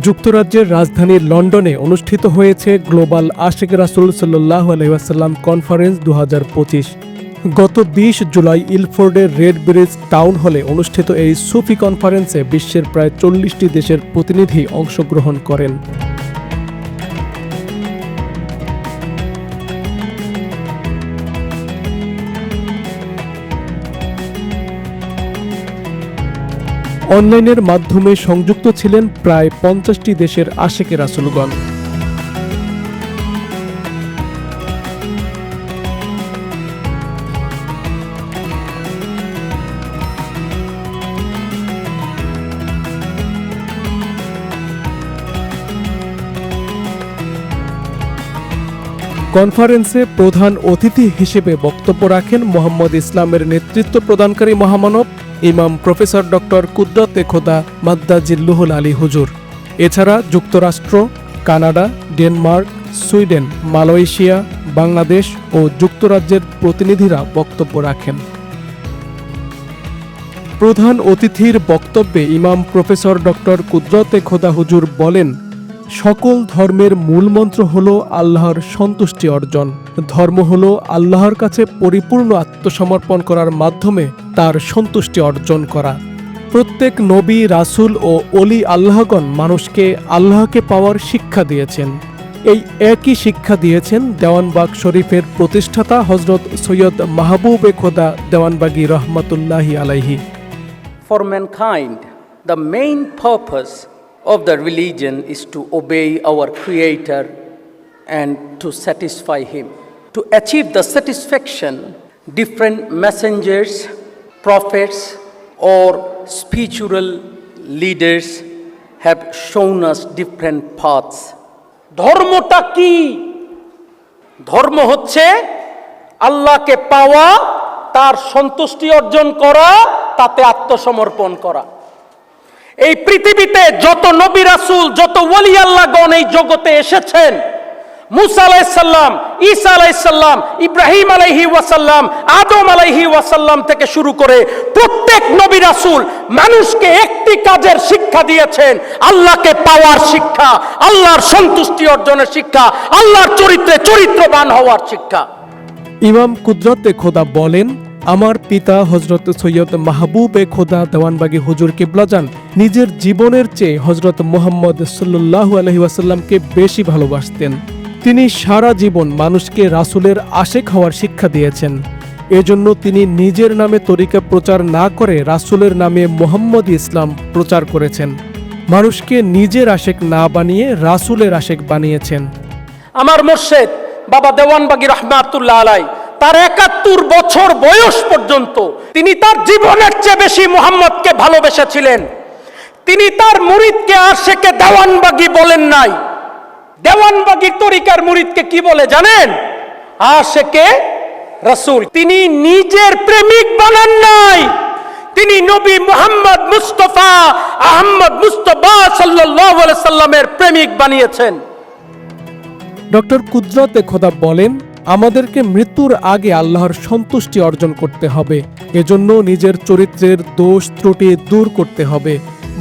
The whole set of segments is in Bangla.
যুক্তরাজ্যের রাজধানী লন্ডনে অনুষ্ঠিত হয়েছে গ্লোবাল আশেক রাসুল সাল্লাহ আলহিহাসাল্লাম কনফারেন্স দু হাজার পঁচিশ। গত বিশ জুলাই ইলফোর্ডের রেড ব্রিজ টাউন হলে অনুষ্ঠিত এই সুফি কনফারেন্সে বিশ্বের প্রায় চল্লিশটি দেশের প্রতিনিধি অংশগ্রহণ করেন। অনলাইনের মাধ্যমে সংযুক্ত ছিলেন প্রায় পঞ্চাশটি দেশের আশেকের রাসুলগণ। কনফারেন্সে প্রধান অতিথি হিসেবে বক্তব্য রাখেন মোহাম্মদ ইসলামের নেতৃত্ব প্রদানকারী মহামানব ইমাম প্রফেসর ডক্টর কুদ্রত খোদা মাদ্দাজিল্লুহুল আলী হুজুর। এছাড়া যুক্তরাষ্ট্র, Canada, Denmark, Sweden, Malaysia, Bangladesh ও যুক্তরাজ্যের প্রতিনিধিরা বক্তব্য রাখেন। প্রধান অতিথির বক্তব্যে ইমাম প্রফেসর ডক্টর কুদরতে খোদা হুজুর বলেন সকল ধর্মের মূল মন্ত্র হল আল্লাহর সন্তুষ্টি অর্জন। ধর্ম হল আল্লাহর কাছে পরিপূর্ণ আত্মসমর্পণ করার মাধ্যমে তার সন্তুষ্টি অর্জন করা। প্রত্যেক নবী রাসূল ও অলি আল্লাহগণ মানুষকে আল্লাহকে পাওয়ার শিক্ষা দিয়েছেন। এই একই শিক্ষা দিয়েছেন দেওয়ানবাগ শরীফের প্রতিষ্ঠাতা হজরত সৈয়দ মাহবুবে খোদা দেওয়ানবাগী রহমতুল্লাহি আলাইহি। For mankind, the main purpose of the religion is to obey our Creator and to satisfy Him. To achieve the satisfaction, different messengers, prophets, or spiritual leaders have shown us different paths. ধর্মটা কি ধর্ম হচ্ছে আল্লাহকে পাওয়া তার সন্তুষ্টি অর্জন করা তাতে আত্মসমর্পণ করা এই পৃথিবীতে যত নবী রাসুল, যত ওলি আল্লাহগণ এই জগতে এসেছেন, মুসা আলাইসাল্লাম ঈসা আলাইসাল্লাম ইব্রাহিম আলাইহি ওয়াসাল্লাম, আদম আলাইহি ওয়াসাল্লাম থেকে শুরু করে প্রত্যেক নবী রাসূল মানুষকে একটি কাজের শিক্ষা দিয়েছেন, আল্লাহকে পাওয়ার শিক্ষা, আল্লাহর সন্তুষ্টি অর্জনের শিক্ষা, আল্লাহর চরিত্রে চরিত্রবান হওয়ার শিক্ষা। ইমাম কুদরতে খোদা বলেন আমার পিতা হজরত সৈয়দ মাহবুবে খোদা দেওয়ানবাগী হুজুর কিবলাজান নিজের জীবনের চেয়ে হজরত মোহাম্মদ সাল্লু আলহি ওয়াসাল্লামকে বেশি ভালোবাসতেন। তিনি সারা জীবন মানুষকে রাসূলের আশেক হওয়ার শিক্ষা দিয়েছেন। এজন্য তিনি নিজের নামে তরিকা প্রচার না করে রাসূলের নামে মোহাম্মদ ইসলাম প্রচার করেছেন। মানুষকে নিজের আশেক না বানিয়ে রাসূলের আশেক বানিয়েছেন। আমার মোর্শেদ বাবা দেওয়ানবাগী রহমাতুল্লাহ আলাই তার একাত্তর বছর বয়স পর্যন্ত তিনি তার জীবনের চেয়ে বেশি মোহাম্মদকে ভালোবেসেছিলেন। তিনি তার মুরিদকে আশেকে দেওয়ানবাগী বলেন নাই। দেওয়ানবাগী তরিকার মুরিদকে কি বলে জানেন? আশেকে রসুল। তিনি নিজের প্রেমিক বানান নাই। তিনি নবী মোহাম্মদ মুস্তফা আহমদ মুস্তফা সাল্লাহ সাল্লামের প্রেমিক বানিয়েছেন। ডক্টর কুদরতে খোদা বলেন আমাদেরকে মৃত্যুর আগে আল্লাহর সন্তুষ্টি অর্জন করতে হবে। এজন্য নিজের চরিত্রের দোষ, ত্রুটি দূর করতে হবে।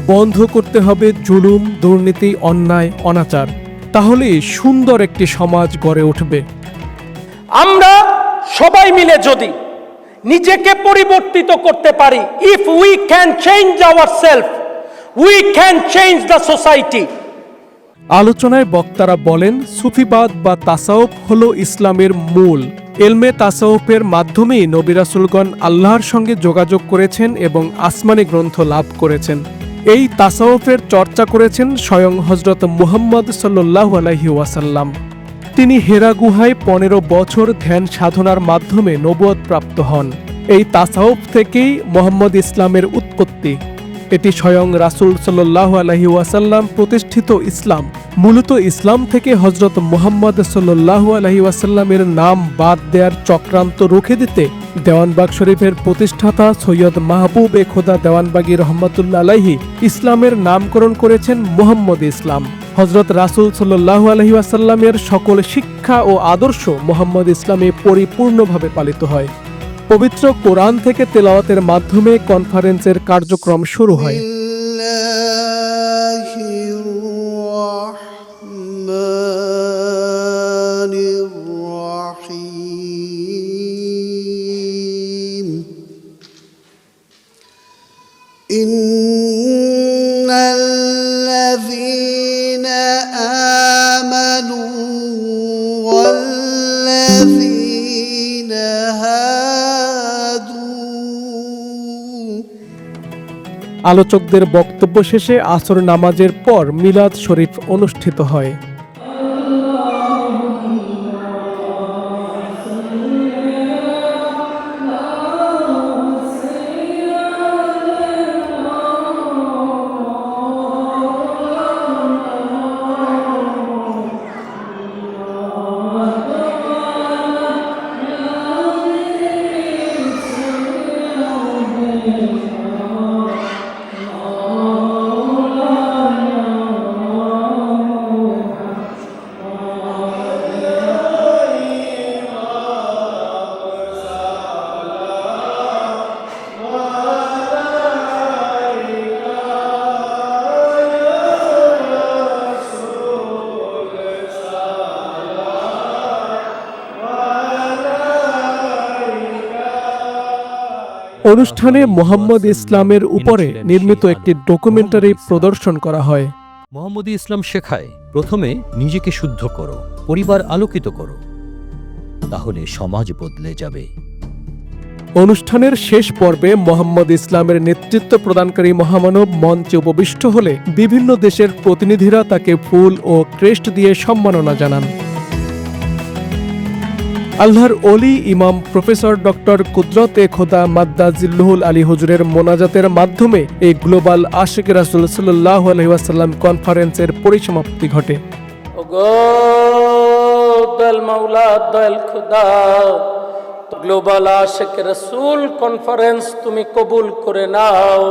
বন্ধ করতে হবে জুলুম, দুর্নীতি, অন্যায়, অনাচার। তাহলে সুন্দর একটি সমাজ গড়ে উঠবে। আমরা সবাই মিলে যদি নিজেকে পরিবর্তিত করতে পারি if we can change our self we can change the society আলোচনায় বক্তারা বলেন, সুফিবাদ বা তাসাউফ হল ইসলামের মূল। এলমে তাসাউফের মাধ্যমেই নবিরাসুলগণ আল্লাহর সঙ্গে যোগাযোগ করেছেন এবং আসমানি গ্রন্থ লাভ করেছেন। এই তাসাউফের চর্চা করেছেন স্বয়ং হজরত মুহাম্মদ সাল্লাহ আলহি ওয়াসাল্লাম। তিনি হেরা গুহায় পনেরো বছর ধ্যান সাধনার মাধ্যমে নবদ প্রাপ্ত হন। এই তাসাউফ থেকেই মোহাম্মদ ইসলামের উৎপত্তি। এটি স্বয়ং রাসূল সাল্লাহ আলহি ওয়াসাল্লাম প্রতিষ্ঠিত ইসলাম। মূলত ইসলাম থেকে হজরত মুহাম্মদ সাল্লাহ আলহি ওয়াসাল্লামের নাম বাদ দেওয়ার চক্রান্ত রুখে দিতে দেওয়ানবাগ শরীফের প্রতিষ্ঠাতা সৈয়দ মাহবুব এ খোদা দেওয়ানবাগী রহমতুল্লা আলাইহি ইসলামের নামকরণ করেছেন মোহাম্মদ ইসলাম। হজরত রাসূল সাল্লাহ আলহি ওয়াসাল্লামের সকল শিক্ষা ও আদর্শ মোহাম্মদ ইসলামে পরিপূর্ণভাবে পালিত হয়। পবিত্র কোরআন থেকে তেলাওয়াতের মাধ্যমে কনফারেন্সের কার্যক্রম শুরু হয়। إن الذين আলোচকদের বক্তব্য শেষে আসর নামাজের পর মিলাদ শরীফ অনুষ্ঠিত হয়। অনুষ্ঠানে মোহাম্মদ ইসলামের উপরে নির্মিত একটি ডকুমেন্টারি প্রদর্শন করা হয়। মোহাম্মদী ইসলাম শেখায় প্রথমে নিজেকে শুদ্ধ করো পরিবার আলোকিত করো তাহলে সমাজ বদলে যাবে। অনুষ্ঠানের শেষ পর্বে মোহাম্মদ ইসলামের নেতৃত্ব প্রদানকারী মহামানব মঞ্চে উপবিষ্ট হলে বিভিন্ন দেশের প্রতিনিধিরা তাকে ফুল ও ক্রেস্ট দিয়ে সম্মাননা জানান। আল্লাহর অলি ইমাম প্রফেসর ডক্টর কুদরত এ খোদা মাদ্দা জিল্লুহুল আলী হুজুরের মোনাজাতের মাধ্যমে এই গ্লোবাল আশেক রাসুল সাল্লাহ আলহিহাসাল্লাম কনফারেন্সের পরিসমাপ্তি ঘটে। গ্লোবাল আশেক রসুল কনফারেন্স তুমি কবুল করে নাও,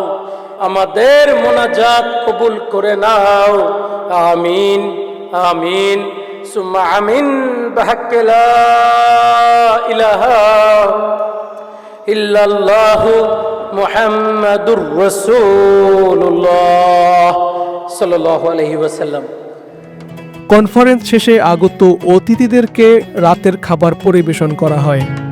আমাদের মোনাজাত কবুল করে নাও। আমিন আমিন। সুম্মা আমিন إلا الله ইলাহা ইল্লাল্লাহু الله صلى الله আলাইহি ওয়াসাল্লাম। কনফারেন্স শেষে আগত অতিথিদেরকে রাতের খাবার পরিবেশন করা হয়।